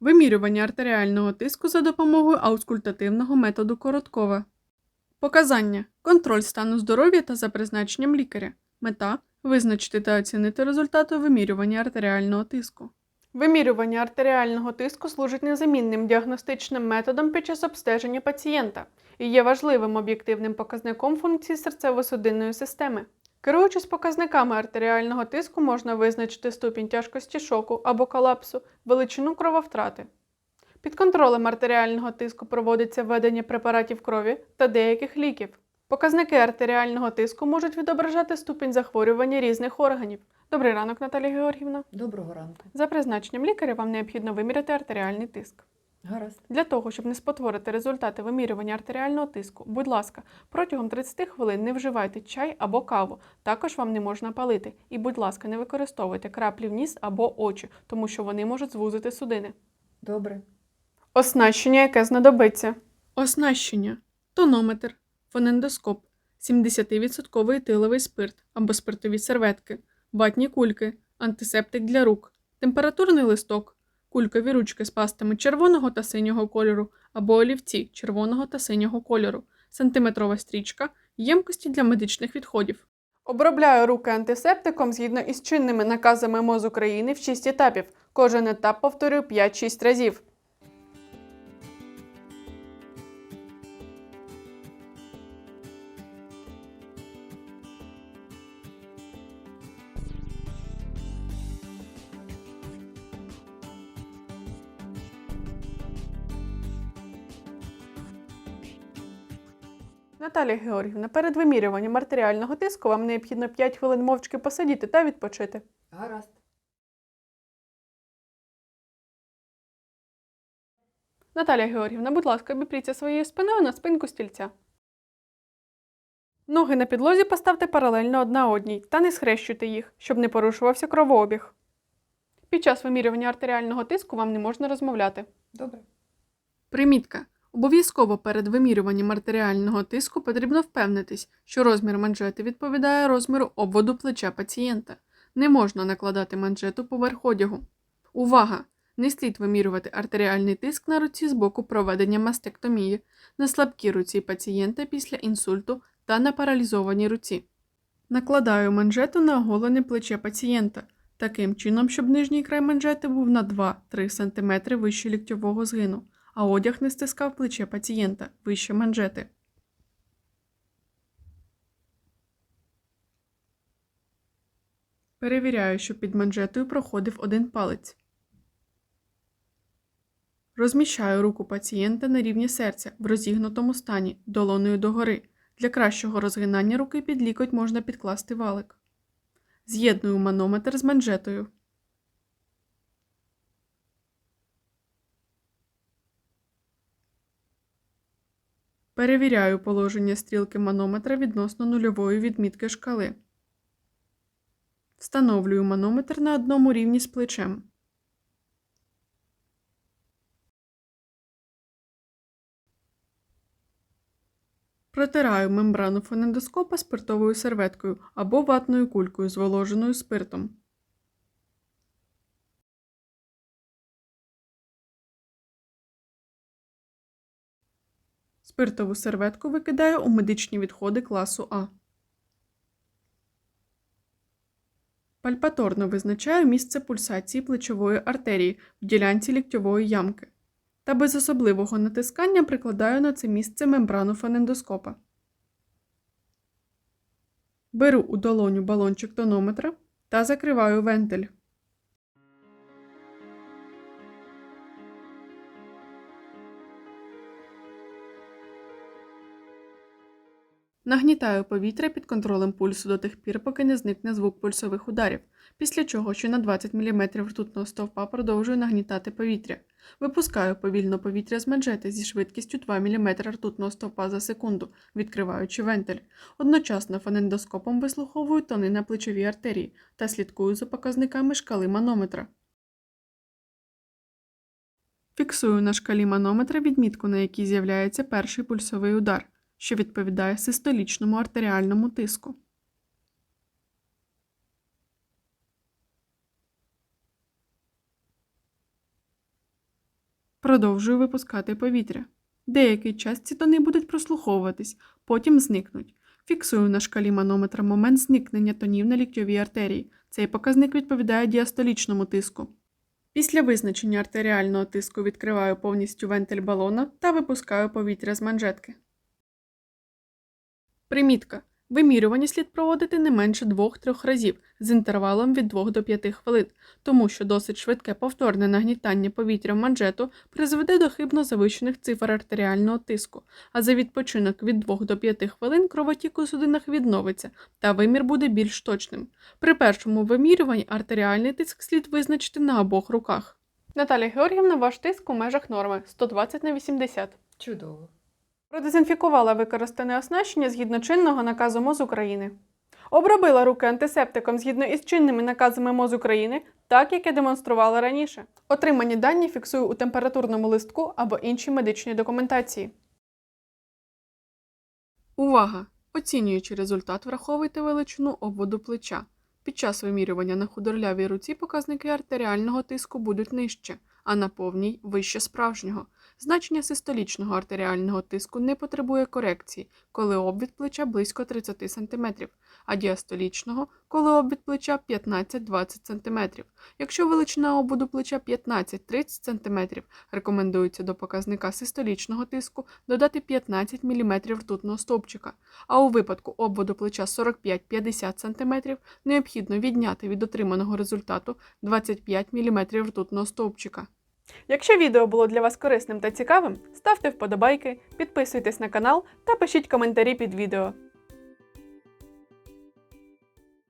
Вимірювання артеріального тиску за допомогою аускультативного методу Короткова. Показання. Контроль стану здоров'я та за призначенням лікаря. Мета визначити та оцінити результати вимірювання артеріального тиску. Вимірювання артеріального тиску служить незамінним діагностичним методом під час обстеження пацієнта і є важливим об'єктивним показником функції серцево-судинної системи. Керуючись показниками артеріального тиску, можна визначити ступінь тяжкості шоку або колапсу, величину крововтрати. Під контролем артеріального тиску проводиться введення препаратів крові та деяких ліків. Показники артеріального тиску можуть відображати ступінь захворювання різних органів. Добрий ранок, Наталія Георгівна. Доброго ранку. За призначенням лікаря вам необхідно виміряти артеріальний тиск. Гаразд. Для того, щоб не спотворити результати вимірювання артеріального тиску, будь ласка, протягом 30 хвилин не вживайте чай або каву. Також вам не можна палити. І, будь ласка, не використовуйте краплі в ніс або очі, тому що вони можуть звузити судини. Добре. Оснащення, яке знадобиться. Оснащення. Тонометр, фонендоскоп, 70% етиловий спирт або спиртові серветки, ватні кульки, антисептик для рук, температурний листок, кулькові ручки з пастами червоного та синього кольору або олівці червоного та синього кольору, сантиметрова стрічка, ємкості для медичних відходів. Обробляю руки антисептиком згідно із чинними наказами МОЗ України в 6 етапів. Кожен етап повторюю 5-6 разів. Наталія Георгівна, перед вимірюванням артеріального тиску вам необхідно 5 хвилин мовчки посидіти та відпочити. Гаразд. Наталія Георгівна, будь ласка, обіпріться своєю спиною на спинку стільця. Ноги на підлозі поставте паралельно одна одній та не схрещуйте їх, щоб не порушувався кровообіг. Під час вимірювання артеріального тиску вам не можна розмовляти. Добре. Примітка. Обов'язково перед вимірюванням артеріального тиску потрібно впевнитись, що розмір манжети відповідає розміру обводу плеча пацієнта. Не можна накладати манжету поверх одягу. Увага! Не слід вимірювати артеріальний тиск на руці з боку проведення мастектомії, на слабкій руці пацієнта після інсульту та на паралізованій руці. Накладаю манжету на оголене плече пацієнта, таким чином, щоб нижній край манжети був на 2-3 см вище ліктьового згину, а одяг не стискав плече пацієнта вище манжети. Перевіряю, щоб під манжетою проходив один палець. Розміщаю руку пацієнта на рівні серця в розігнутому стані, долоною догори. Для кращого розгинання руки під лікоть можна підкласти валик. З'єдную манометр з манжетою. Перевіряю положення стрілки манометра відносно нульової відмітки шкали. Встановлюю манометр на одному рівні з плечем. Протираю мембрану фонендоскопа спиртовою серветкою або ватною кулькою, зволоженою спиртом. Спиртову серветку викидаю у медичні відходи класу А. Пальпаторно визначаю місце пульсації плечової артерії в ділянці ліктьової ямки та без особливого натискання прикладаю на це місце мембрану фонендоскопа. Беру у долоню балончик тонометра та закриваю вентиль. Нагнітаю повітря під контролем пульсу до тих пір, поки не зникне звук пульсових ударів, після чого ще на 20 мм ртутного стовпа продовжую нагнітати повітря. Випускаю повільно повітря з манжети зі швидкістю 2 мм ртутного стовпа за секунду, відкриваючи вентиль. Одночасно фонендоскопом вислуховую тони на плечовій артерії та слідкую за показниками шкали манометра. Фіксую на шкалі манометра відмітку, на якій з'являється перший пульсовий удар, що відповідає систолічному артеріальному тиску. Продовжую випускати повітря. Деякий час ці тони будуть прослуховуватись, потім зникнуть. Фіксую на шкалі манометра момент зникнення тонів на ліктьовій артерії. Цей показник відповідає діастолічному тиску. Після визначення артеріального тиску відкриваю повністю вентиль балона та випускаю повітря з манжетки. Примітка. Вимірювання слід проводити не менше 2-3 разів з інтервалом від 2 до 5 хвилин, тому що досить швидке повторне нагнітання повітря в манжету призведе до хибно завищених цифр артеріального тиску, а за відпочинок від 2 до 5 хвилин кровотік у судинах відновиться та вимір буде більш точним. При першому вимірюванні артеріальний тиск слід визначити на обох руках. Наталія Георгіївна, ваш тиск у межах норми 120 на 80. Чудово. Продезінфікувала використане оснащення згідно чинного наказу МОЗ України. Обробила руки антисептиком згідно із чинними наказами МОЗ України, так як я демонструвала раніше. Отримані дані фіксую у температурному листку або іншій медичній документації. Увага! Оцінюючи результат, враховуйте величину обводу плеча. Під час вимірювання на худорлявій руці показники артеріального тиску будуть нижче, а на повній вище справжнього. Значення систолічного артеріального тиску не потребує корекції, коли обвід плеча близько 30 см, а діастолічного, коли обвід плеча 15-20 см. Якщо величина обводу плеча 15-30 см, рекомендується до показника систолічного тиску додати 15 мм ртутного стовпчика, а у випадку обводу плеча 45-50 см необхідно відняти від отриманого результату 25 мм ртутного стовпчика. Якщо відео було для вас корисним та цікавим, ставте вподобайки, підписуйтесь на канал та пишіть коментарі під відео.